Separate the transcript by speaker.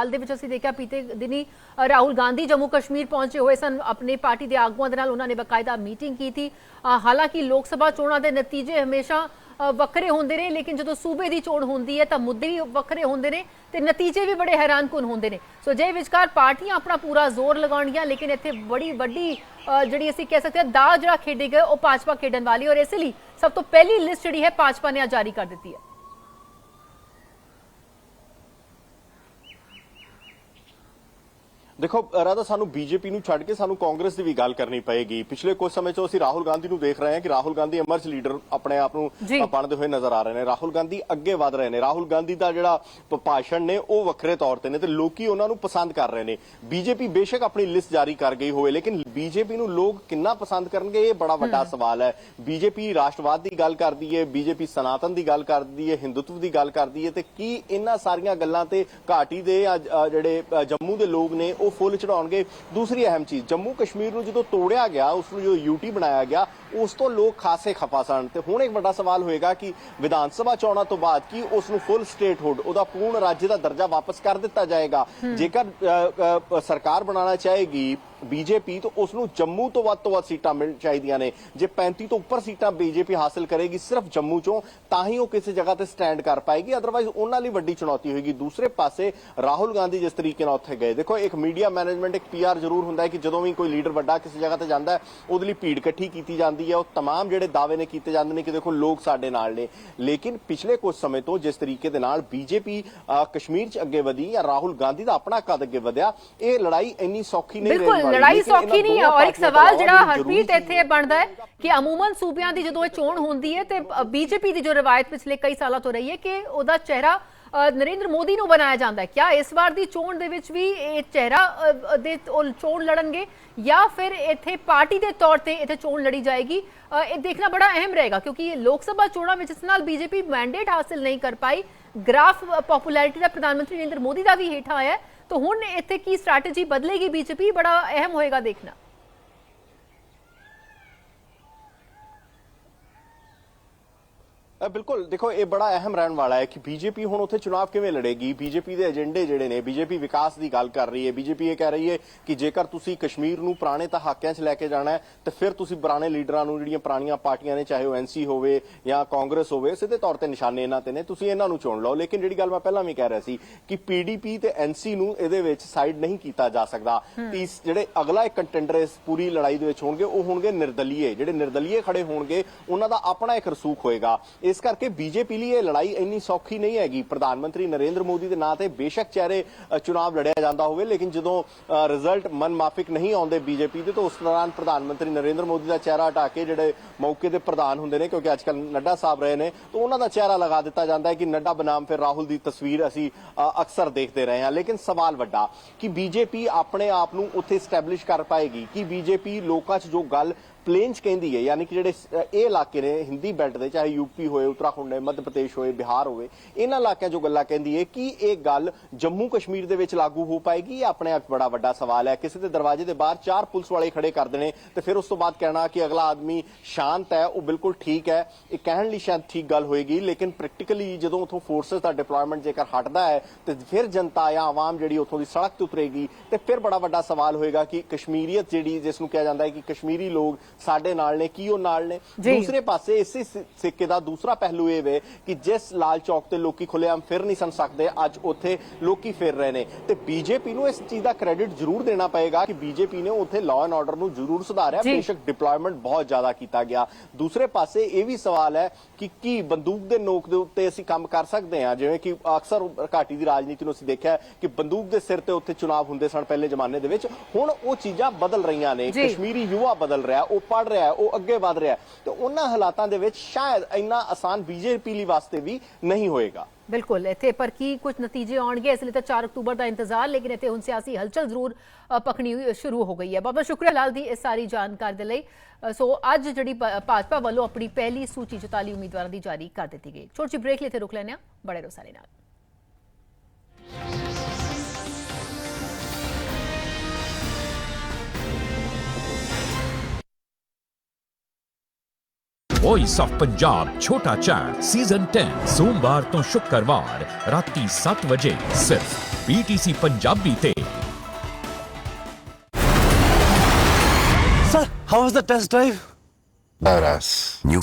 Speaker 1: ਹਾਲ ਦੇ ਵਿੱਚ ਅਸੀਂ ਦੇਖਿਆ ਪੀਤੇ ਦਿਨੀ ਰਾਹੁਲ ਗਾਂਧੀ ਜੰਮੂ ਕਸ਼ਮੀਰ ਪਹੁੰਚੇ ਹੋਏ ਸਨ। ਆਪਣੀ ਪਾਰਟੀ ਦੇ ਆਗੂਆਂ ਦੇ ਨਾਲ ਉਹਨਾਂ ਨੇ ਬਕਾਇਦਾ ਮੀਟਿੰਗ ਕੀਤੀ। ਹਾਲਾਂਕਿ ਲੋਕ ਸਭਾ ਚੋਣਾਂ ਦੇ ਨਤੀਜੇ ਹਮੇਸ਼ਾ ਵੱਖਰੇ ਹੁੰਦੇ ਨੇ, ਲੇਕਿਨ ਜਦੋਂ ਸੂਬੇ ਦੀ ਚੋਣ ਹੁੰਦੀ ਹੈ ਤਾਂ ਮੁੱਦੇ ਵੀ ਵੱਖਰੇ ਹੁੰਦੇ ਨੇ ਤੇ ਨਤੀਜੇ ਵੀ ਬੜੇ ਹੈਰਾਨਕੁਨ ਹੁੰਦੇ ਨੇ। ਸੋ ਜੇ ਵਿਚਕਾਰ ਪਾਰਟੀਆਂ ਆਪਣਾ ਪੂਰਾ ਜ਼ੋਰ ਲਗਾਉਣਗੀਆਂ, ਲੇਕਿਨ ਇੱਥੇ ਬੜੀ ਵੱਡੀ ਜਿਹੜੀ ਅਸੀਂ ਕਹਿ ਸਕਦੇ ਹਾਂ ਦਾ ਜਿਹੜਾ ਖੇਡੇ ਗਏ, ਉਹ ਭਾਜਪਾ ਖੇਡਣ ਵਾਲੀ ਔਰ ਇਸ ਲਈ ਸਭ ਤੋਂ ਪਹਿਲੀ ਲਿਸਟ ਜਿਹੜੀ ਹੈ, ਭਾਜਪਾ ਨੇ ਅੱਜ ਜਾਰੀ ਕਰ ਦਿੱਤੀ ਹੈ।
Speaker 2: ਦੇਖੋ ਰਾਧਾ ਸਾਨੂੰ ਬੀਜੇਪੀ ਨੂੰ ਛੱਡ ਕੇ ਸਾਨੂੰ ਕਾਂਗਰਸ ਦੀ ਵੀ ਗੱਲ ਕਰਨੀ ਪਏਗੀ। ਪਿਛਲੇ ਕੁਝ ਸਮੇਂ ਤੋਂ ਅਸੀਂ ਰਾਹੁਲ ਗਾਂਧੀ ਨੂੰ ਦੇਖ ਰਹੇ ਹਾਂ ਕਿ ਰਾਹੁਲ ਗਾਂਧੀ ਅਮਰਜ ਲੀਡਰ ਆਪਣੇ ਆਪ ਨੂੰ ਬਣਦੇ ਹੋਏ ਨਜ਼ਰ ਆ ਰਹੇ ਨੇ। ਰਾਹੁਲ ਗਾਂਧੀ ਅੱਗੇ ਵਧ ਰਹੇ ਨੇ। ਰਾਹੁਲ ਗਾਂਧੀ ਦਾ ਜਿਹੜਾ ਭਾਸ਼ਣ ਨੇ ਉਹ ਵੱਖਰੇ ਤੌਰ ਤੇ ਨੇ ਤੇ ਲੋਕੀ ਉਹਨਾਂ ਨੂੰ ਪਸੰਦ ਕਰ ਰਹੇ ਨੇ। ਬੀਜੇਪੀ ਬੇਸ਼ੱਕ ਆਪਣੀ ਲਿਸਟ ਜਾਰੀ ਕਰ ਗਈ ਹੋਵੇ ਲੇਕਿਨ ਬੀਜੇਪੀ ਨੂੰ ਲੋਕ ਕਿੰਨਾ ਪਸੰਦ ਕਰਨਗੇ ਇਹ ਬੜਾ ਵੱਡਾ ਸਵਾਲ ਹੈ। ਬੀਜੇਪੀ ਰਾਸ਼ਟਰਵਾਦ ਦੀ ਗੱਲ ਕਰਦੀ ਹੈ ਬੀਜੇਪੀ ਸਨਾਤਨ ਦੀ ਗੱਲ ਕਰਦੀ ਹੈ ਹਿੰਦੂਤਵ ਦੀ ਗੱਲ ਕਰਦੀ ਹੈ ਤੇ ਕੀ ਇਹਨਾਂ ਸਾਰੀਆਂ ਗੱਲਾਂ ਤੇ ਘਾਟੀ ਦੇ ਜਿਹੜੇ ਜੰਮੂ ਦੇ ਲੋਕ ਨੇ ਉਹ ਫੁੱਲ ਚੜਾਉਣਗੇ। ਦੂਸਰੀ ਅਹਿਮ ਚੀਜ਼ ਜੰਮੂ ਕਸ਼ਮੀਰ ਨੂੰ ਜਦੋਂ ਤੋੜਿਆ ਗਿਆ ਉਸ ਨੂੰ ਜੋ ਯੂਟੀ ਬਣਾਇਆ ਗਿਆ ਉਸ ਤੋਂ ਲੋਕ ਖਾਸੇ ਖਫਾ ਸਨ। ਤੇ ਹੁਣ ਇੱਕ ਵੱਡਾ ਸਵਾਲ ਹੋਏਗਾ ਕਿ ਵਿਧਾਨ ਸਭਾ ਚੋਣਾਂ ਤੋਂ ਬਾਅਦ ਕੀ ਉਸ ਨੂੰ ਫੁੱਲ ਸਟੇਟਹੁੱਡ ਉਹਦਾ ਪੂਰਨ ਰਾਜ ਦਾ ਦਰਜਾ ਵਾਪਸ ਕਰ ਦਿੱਤਾ ਜਾਏਗਾ? ਜੇਕਰ ਸਰਕਾਰ ਬਣਾਉਣਾ ਚਾਹੇਗੀ ਬੀਜੇਪੀ ਤਾਂ ਉਸ ਨੂੰ ਜੰਮੂ ਤੋਂ ਵੱਧ ਤੋਂ ਵੱਧ ਸੀਟਾਂ ਮਿਲ ਚਾਹੀਦੀਆਂ ਨੇ ਜੇ 35 ਤੋਂ ਉੱਪਰ ਸੀਟਾਂ ਬੀਜੇਪੀ ਹਾਸਲ ਕਰੇਗੀ ਸਿਰਫ ਜੰਮੂ ਚੋਂ ਤਾਂ ਹੀ ਉਹ ਕਿਸੇ ਜਗ੍ਹਾ ਤੇ ਸਟੈਂਡ ਕਰ ਪਾਏਗੀ ਅਦਰਵਾਈਜ਼ ਉਹਨਾਂ ਲਈ ਵੱਡੀ ਚੁਣੌਤੀ ਹੋਏਗੀ ਦੂਸਰੇ ਪਾਸੇ ਰਾਹੁਲ ਗਾਂਧੀ ਜਿਸ ਤਰੀਕੇ ਨਾਲ ਉੱਥੇ ਗਏ ਦੇਖੋ ਇੱਕ ਮੀਡੀਆ ਮੈਨੇਜਮੈਂਟ ਇੱਕ ਪੀਆਰ ਜ਼ਰੂਰ ਹੁੰਦਾ ਹੈ ਕਿ ਜਦੋਂ ਵੀ ਕੋਈ ਲੀਡਰ ਵੱਡਾ ਕਿਸੇ ਜਗ੍ਹਾ ਤੇ ਜਾਂਦਾ ਹੈ ਉਹਦੇ ਲਈ ਭੀੜ ਇਕੱਠੀ ਕੀਤੀ ਜਾਂਦੀ ਹੈ ਉਹ तमाम ਜਿਹੜੇ ਦਾਅਵੇ ਨੇ ਕੀਤੇ ਜਾਂਦੇ ਨੇ ਕਿ ਦੇਖੋ ਲੋਕ ਸਾਡੇ ਨਾਲ ਨੇ ਲੇਕਿਨ ਪਿਛਲੇ ਕੁਝ ਸਮੇਂ ਤੋਂ ਜਿਸ ਤਰੀਕੇ ਦੇ ਨਾਲ ਬੀਜੇਪੀ ਕਸ਼ਮੀਰ 'ਚ ਅੱਗੇ ਵਧੀ ਜਾਂ ਰਾਹੁਲ ਗਾਂਧੀ ਦਾ ਆਪਣਾ ਕੱਦ ਅੱਗੇ ਵਧਿਆ ਇਹ ਲੜਾਈ ਇੰਨੀ ਸੌਖੀ ਨਹੀਂ ਰਹਿਣ
Speaker 1: ਬਿਲਕੁਲ
Speaker 2: ਵਾਲੀ।
Speaker 1: ਲੜਾਈ ਸੌਖੀ ਨਹੀਂ ਹੈ ਔਰ ਇੱਕ ਸਵਾਲ ਜਿਹੜਾ ਹਰਪ੍ਰੀਤ ਇੱਥੇ ਬਣਦਾ ਹੈ ਕਿ ਅਮੂਮਨ ਸੂਬਿਆਂ ਦੀ ਜਦੋਂ ਇਹ ਚੋਣ ਹੁੰਦੀ ਹੈ ਤੇ ਬੀਜੇਪੀ ਦੀ ਜੋ ਰਵਾਇਤ ਪਿਛਲੇ ਕਈ ਸਾਲਾਂ ਤੋਂ ਰਹੀ ਹੈ ਕਿ ਉਹਦਾ ਚਿਹਰਾ ਨਰਿੰਦਰ ਮੋਦੀ ਨੂੰ ਬਣਾਇਆ ਜਾਂਦਾ ਹੈ। ਕਿਆ ਇਸ ਵਾਰ ਦੀ ਚੋਣ ਦੇ ਵਿੱਚ ਵੀ ਇਹ ਚਿਹਰਾ ਦੇ ਚੋਣ ਲੜਨਗੇ ਜਾਂ ਫਿਰ ਇੱਥੇ ਪਾਰਟੀ ਦੇ ਤੌਰ ਤੇ ਇੱਥੇ ਚੋਣ ਲੜੀ ਜਾਏਗੀ? ਇਹ ਦੇਖਣਾ ਬੜਾ ਅਹਿਮ ਰਹੇਗਾ ਕਿਉਂਕਿ ਲੋਕ ਸਭਾ ਚੋਣਾਂ ਵਿੱਚ ਇਸ ਨਾਲ ਬੀਜੇਪੀ ਮੈਂਡੇਟ ਹਾਸਲ ਨਹੀਂ ਕਰ ਪਾਈ। ਗ੍ਰਾਫ ਪਪੂਲੈਰਿਟੀ ਦਾ ਪ੍ਰਧਾਨ ਮੰਤਰੀ ਨਰਿੰਦਰ ਮੋਦੀ ਦਾ ਵੀ ਹੇਠਾਂ ਆਇਆ ਹੈ। ਤਾਂ ਹੁਣ ਇੱਥੇ ਕੀ ਸਟ੍ਰੈਟਜੀ ਬਦਲੇਗੀ ਬੀਜੇਪੀ ਬੜਾ ਅਹਿਮ ਹੋਏਗਾ ਦੇਖਣਾ
Speaker 2: ਅ, ਬਿਲਕੁਲ ਦੇਖੋ ਇਹ ਬੜਾ ਅਹਿਮ ਰਹਿਣ ਵਾਲਾ ਹੈ ਕਿ ਬੀਜੇਪੀ ਹੁਣ ਉੱਥੇ ਚੁਣਾਵ ਕਿਵੇਂ ਲੜੇਗੀ? ਬੀਜੇਪੀ ਦੇ ਏਜੰਡੇ ਜਿਹੜੇ ਨੇ ਬੀਜੇਪੀ ਵਿਕਾਸ ਦੀ ਗੱਲ ਕਰ ਰਹੀ ਹੈ ਬੀਜੇਪੀ ਇਹ ਕਹਿ ਰਹੀ ਹੈ ਕਿ ਜੇਕਰ ਤੁਸੀਂ ਕਸ਼ਮੀਰ ਨੂੰ ਪੁਰਾਣੇ ਤਹਾਕਿਆਂ 'ਚ ਲੈ ਕੇ ਜਾਣਾ ਹੈ ਤੇ ਫਿਰ ਤੁਸੀਂ ਪੁਰਾਣੇ ਲੀਡਰਾਂ ਨੂੰ ਜਿਹੜੀਆਂ ਪੁਰਾਣੀਆਂ ਪਾਰਟੀਆਂ ਨੇ ਚਾਹੇ ਉਹ ਐਨਸੀ ਹੋਵੇ ਜਾਂ ਕਾਂਗਰਸ ਹੋਵੇ ਸਿੱਧੇ ਤੌਰ ਤੇ ਨਿਸ਼ਾਨੇ ਇਹਨਾਂ ਤੇ ਨੇ ਤੁਸੀਂ ਇਹਨਾਂ ਨੂੰ ਚੁਣ ਲਓ। ਲੇਕਿਨ ਜਿਹੜੀ ਗੱਲ ਮੈਂ ਪਹਿਲਾਂ ਵੀ ਕਹਿ ਰਿਹਾ ਸੀ ਕਿ ਪੀਡੀਪੀ ਤੇ ਐਨਸੀ ਨੂੰ ਇਹਦੇ ਵਿੱਚ ਸਾਈਡ ਨਹੀਂ ਕੀਤਾ ਜਾ ਸਕਦਾ। ਤੀਸ ਜਿਹੜੇ ਅਗਲਾ ਇੱਕ ਕੰਟੈਂਡਰ ਇਸ ਪੂਰੀ ਲੜਾਈ ਦੇ ਵਿੱਚ ਹੋਣਗੇ ਉਹ ਹੋਣਗੇ ਨਿਰਦਲੀਏ। ਜਿਹੜੇ ਨਿਰਦਲੀਏ ਖੜੇ ਹੋਣਗੇ ਉਹਨਾਂ ਦਾ ਆਪਣਾ ਇੱਕ ਰਸੂਖ ਹੋਏਗਾ। ਇਸ ਕਰਕੇ ਬੀਜੇਪੀ ਲਈ ਇਹ ਲੜਾਈ ਇੰਨੀ ਸੌਖੀ ਨਹੀਂ ਹੈਗੀ। ਪ੍ਰਧਾਨ ਮੰਤਰੀ ਨਰਿੰਦਰ ਮੋਦੀ ਦੇ ਨਾਂ ਤੇ ਬੇਸ਼ੱਕ ਚਿਹਰੇ ਚੁਣਾਵ ਲੜਿਆ ਜਾਂਦਾ ਹੋਵੇ, ਲੇਕਿਨ ਜਦੋਂ ਰਿਜ਼ਲਟ ਮਨਮਾਫਿਕ ਨਹੀਂ ਆਉਂਦੇ ਬੀਜੇਪੀ ਦੇ, ਤਾਂ ਉਸ ਦੌਰਾਨ ਪ੍ਰਧਾਨ ਮੰਤਰੀ ਨਰਿੰਦਰ ਮੋਦੀ ਦਾ ਚਿਹਰਾ ਹਟਾ ਕੇ ਜਿਹੜੇ ਮੌਕੇ ਦੇ ਪ੍ਰਧਾਨ ਹੁੰਦੇ ਨੇ, ਕਿਉਂਕਿ ਅੱਜਕੱਲ ਨੱਡਾ ਸਾਹਿਬ ਰਹੇ ਨੇ, ਤਾਂ ਉਹਨਾਂ ਦਾ ਚਿਹਰਾ ਲਗਾ ਦਿੱਤਾ ਜਾਂਦਾ ਹੈ ਕਿ ਨੱਡਾ ਬਨਾਮ ਫਿਰ ਰਾਹੁਲ ਦੀ ਤਸਵੀਰ ਅਸੀਂ ਅਕਸਰ ਦੇਖਦੇ ਰਹੇ ਹਾਂ। ਲੇਕਿਨ ਸਵਾਲ ਵੱਡਾ ਕਿ ਬੀਜੇਪੀ ਆਪਣੇ ਆਪ ਨੂੰ ਉੱਥੇ ਸਟੈਬਲਿਸ਼ ਕਰ ਪਾਏਗੀ ਕਿ ਬੀਜੇਪੀ ਲੋਕਾਂ 'ਚ ਜੋ ਗੱਲ ਪਲੇਨ 'ਚ ਕਹਿੰਦੀ ਹੈ, ਯਾਨੀ ਕਿ ਜਿਹੜੇ ਇਹ ਇਲਾਕੇ ਨੇ, ਹਿੰਦੀ ਬੈਲਟ ਦੇ, ਚਾਹੇ ਯੂਪੀ ਹੋਏ, ਉੱਤਰਾਖੰਡ ਹੋਏ, ਮੱਧ ਪ੍ਰਦੇਸ਼ ਹੋਏ, ਬਿਹਾਰ ਹੋਵੇ, ਇਹਨਾਂ ਇਲਾਕਿਆਂ 'ਚੋਂ ਗੱਲਾਂ ਕਹਿੰਦੀ ਹੈ ਕਿ ਇਹ ਗੱਲ ਜੰਮੂ ਕਸ਼ਮੀਰ ਦੇ ਵਿੱਚ ਲਾਗੂ ਹੋ ਪਾਏਗੀ ਇਹ ਆਪਣੇ ਆਪ ਬੜਾ ਵੱਡਾ ਸਵਾਲ ਹੈ। ਕਿਸੇ ਦੇ ਦਰਵਾਜ਼ੇ ਦੇ ਬਾਹਰ ਚਾਰ ਪੁਲਿਸ ਵਾਲੇ ਖੜੇ ਕਰ ਦੇਣੇ ਤੇ ਫਿਰ ਉਸ ਤੋਂ ਬਾਅਦ ਕਹਿਣਾ ਕਿ ਅਗਲਾ ਆਦਮੀ ਸ਼ਾਂਤ ਹੈ, ਉਹ ਬਿਲਕੁਲ ਠੀਕ ਹੈ, ਇਹ ਕਹਿਣ ਲਈ ਸ਼ਾਇਦ ਠੀਕ ਗੱਲ ਹੋਏਗੀ, ਲੇਕਿਨ ਪ੍ਰੈਕਟੀਕਲੀ ਜਦੋਂ ਉਥੋਂ ਫੋਰਸਸ ਦਾ ਡਿਪਲੋਇਮੈਂਟ ਜੇਕਰ ਹਟਦਾ ਹੈ ਤੇ ਫਿਰ ਜਨਤਾ ਜਾਂ ਆਵਾਮ ਜਿਹੜੀ ਉਥੋਂ ਦੀ ਸੜਕ ਤੇ ਉਤਰੇਗੀ ਤੇ ਫਿਰ ਬੜਾ ਵੱਡਾ ਸਵਾਲ ਹੋਏਗਾ ਕਿ ਕਸ਼ਮੀਰੀਅਤ ਜਿਹੜੀ ਜਿਸ ਨੂੰ ਕਿਹਾ ਜਾਂਦਾ ਹੈ ਕਿ ਕਸ਼ਮੀਰੀ ਲੋਕ ਸਾਡੇ ਨਾਲ ਨੇ ਕੀ ਉਹ ਨਾਲ ਨੇ। ਦੂਸਰੇ ਪਾਸੇ ਇਸੇ ਸਿੱਕੇ ਦਾ ਦੂਸਰਾ ਪਹਿਲੂ ਇਹ ਵੇ ਕਿ ਜਿਸ ਲਾਲ ਚੌਕ ਤੇ ਲੋਕੀ ਖੁੱਲੇਆਮ ਫਿਰ ਨਹੀਂ ਸਨ ਸਕਦੇ ਅੱਜ ਉੱਥੇ ਲੋਕੀ ਫਿਰ ਰਹੇ ਨੇ। ਤੇ ਬੀਜੇਪੀ ਨੂੰ ਇਸ ਚੀਜ਼ ਦਾ ਕ੍ਰੈਡਿਟ ਜ਼ਰੂਰ ਦੇਣਾ ਪਏਗਾ ਕਿ ਬੀਜੇਪੀ ਨੇ ਉੱਥੇ ਲਾਅ ਐਂਡ ਆਰਡਰ ਨੂੰ ਜ਼ਰੂਰ ਸੁਧਾਰਿਆ। ਬੇਸ਼ੱਕ ਡਿਪਲੋਇਮੈਂਟ ਬਹੁਤ ਜ਼ਿਆਦਾ ਕੀਤਾ ਗਿਆ। ਦੂਸਰੇ ਪਾਸੇ ਇਹ ਵੀ ਸਵਾਲ ਹੈ ਕਿ ਕੀ ਬੰਦੂਕ ਦੇ ਨੋਕ ਦੇ ਉੱਤੇ ਅਸੀਂ ਕੰਮ ਕਰ ਸਕਦੇ ਹਾਂ? ਜਿਵੇਂ ਕਿ ਅਕਸਰ ਘਾਟੀ ਦੀ ਰਾਜਨੀਤੀ ਨੂੰ ਅਸੀਂ ਦੇਖਿਆ ਕਿ ਬੰਦੂਕ ਦੇ ਸਿਰ ਤੇ ਉੱਥੇ ਚੁਣਾਵ ਹੁੰਦੇ ਸਨ ਪਹਿਲੇ ਜ਼ਮਾਨੇ ਦੇ ਵਿੱਚ। ਹੁਣ ਉਹ ਚੀਜ਼ਾਂ ਬਦਲ ਰਹੀਆਂ ਨੇ। ਕਸ਼ਮੀਰੀ ਯੁਵਾ ਬਦਲ ਰਿਹਾ। ਉਹ ਪੜ ਰਿਹਾ ਹੈ, ਉਹ ਅੱਗੇ ਵਧ ਰਿਹਾ ਹੈ। ਤੇ ਉਹਨਾਂ ਹਾਲਾਤਾਂ ਦੇ ਵਿੱਚ ਸ਼ਾਇਦ ਇੰਨਾ ਆਸਾਨ ਬੀਜੇਪੀ ਲਈ ਵਾਸਤੇ ਵੀ ਨਹੀਂ ਹੋਏਗਾ।
Speaker 1: ਬਿਲਕੁਲ ਇੱਥੇ ਪਰ ਕੀ ਕੁਝ ਨਤੀਜੇ ਆਉਣਗੇ? ਇਸ ਲਈ ਤਾਂ 4 ਅਕਤੂਬਰ ਦਾ ਇੰਤਜ਼ਾਰ ਲੇਕਿਨ ਇੱਥੇ ਹੁਣ ਸਿਆਸੀ ਹਲਚਲ ਜ਼ਰੂਰ ਪਕਣੀ ਸ਼ੁਰੂ ਹੋ ਗਈ ਹੈ। ਬਾਬਾ ਸ਼ੁਕਰੀਆ ਲਾਲ ਦੀ ਇਸ ਸਾਰੀ ਜਾਣਕਾਰੀ ਦੇ ਲਈ। ਸੋ ਅੱਜ ਜਿਹੜੀ ਭਾਜਪਾ ਵੱਲੋਂ ਆਪਣੀ ਪਹਿਲੀ ਸੂਚੀ 44 ਉਮੀਦਵਾਰਾਂ ਦੀ ਜਾਰੀ ਕਰ ਦਿੱਤੀ ਗਈ। ਛੋਟੀ ਬ੍ਰੇਕ ਲਈ ਇੱਥੇ ਰੁਕ ਲੈਂਦੇ ਹਾਂ। ਬੜੇ ਰਹੋ ਸਾਰੇ ਨਾਲ।
Speaker 3: वॉइस ऑफ़ पंजाब छोटा चैट सीज़न 10 सोमवार तो शुक्रवार रात 7 बजे सिर्फ़ पीटीसी पंजाबी पे
Speaker 4: Sir, how was the test drive?
Speaker 5: Badass. New